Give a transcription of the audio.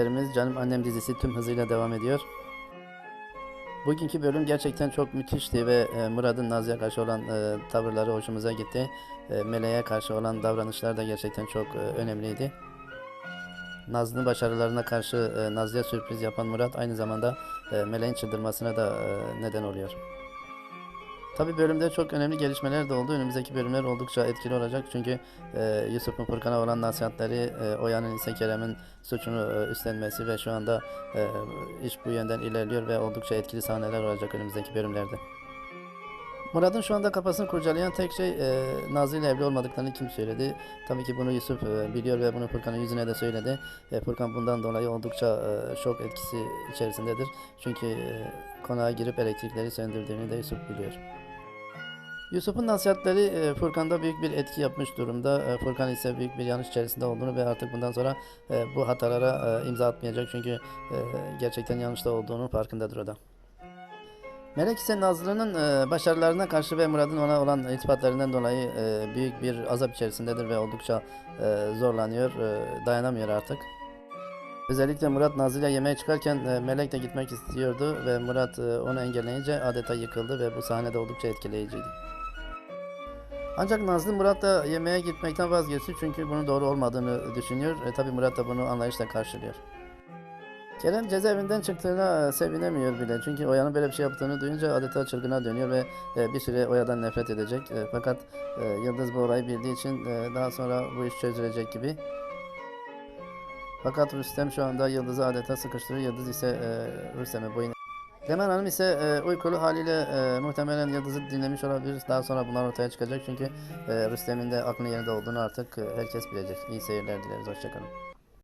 Derimiz Canım Annem dizisi tüm hızıyla devam ediyor. Bugünkü bölüm gerçekten çok müthişti ve e, Murat'ın Nazlı'ya karşı olan e, tavırları hoşumuza gitti. E, Meleğe karşı olan davranışlar da gerçekten çok e, önemliydi. Nazlı'nın başarılarına karşı e, Nazlı'ya sürpriz yapan Murat aynı zamanda e, Meleğin çıldırmasına da e, neden oluyor. Tabi bölümde çok önemli gelişmeler de oldu. Önümüzdeki bölümler oldukça etkili olacak. Çünkü e, Yusuf'un Furkan'a olan nasihatleri, e, Oya'nın ise Kerem'in suçunu e, üstlenmesi ve şu anda e, iş bu yönden ilerliyor ve oldukça etkili sahneler olacak önümüzdeki bölümlerde. Murat'ın şu anda kafasını kurcalayan tek şey e, Nazlı ile evli olmadıklarını kim söyledi? Tabii ki bunu Yusuf e, biliyor ve bunu Furkan'ın yüzüne de söyledi. E, Furkan bundan dolayı oldukça e, şok etkisi içerisindedir. Çünkü e, konağa girip elektrikleri söndürdüğünü de Yusuf biliyor. Yusuf'un nasihatleri e, Furkan'da büyük bir etki yapmış durumda. E, Furkan ise büyük bir yanlış içerisinde olduğunu ve artık bundan sonra e, bu hatalara imza atmayacak. Çünkü gerçekten yanlışta olduğunun farkındadır o da. Melek ise Nazlı'nın başarılarına karşı ve Murat'ın ona olan iltifatlarından dolayı büyük bir azap içerisindedir ve oldukça zorlanıyor, dayanamıyor artık. Özellikle Murat Nazlı ile yemeğe çıkarken Melek de gitmek istiyordu ve Murat onu engelleyince adeta yıkıldı ve bu sahne de oldukça etkileyiciydi. Ancak Nazlı Murat da yemeğe gitmekten vazgeçti çünkü bunun doğru olmadığını düşünüyor. E, tabi Murat da bunu anlayışla karşılıyor. Kerem cezaevinden çıktığına e, sevinemiyor bile. Çünkü Oya'nın böyle bir şey yaptığını duyunca adeta çılgına dönüyor ve e, bir süre Oya'dan nefret edecek. E, fakat Yıldız bu olayı bildiği için daha sonra bu iş çözülecek gibi. Fakat Rüstem şu anda Yıldız'ı adeta sıkıştırıyor. Yıldız ise Rüstem'e boyun Leman Hanım ise e, uykulu haliyle e, muhtemelen Yıldız'ı dinlemiş olabilir. Daha sonra bunlar ortaya çıkacak çünkü e, Rüstem'in de aklının yerinde olduğunu artık e, herkes bilecek. İyi seyirler dileriz. Hoşçakalın.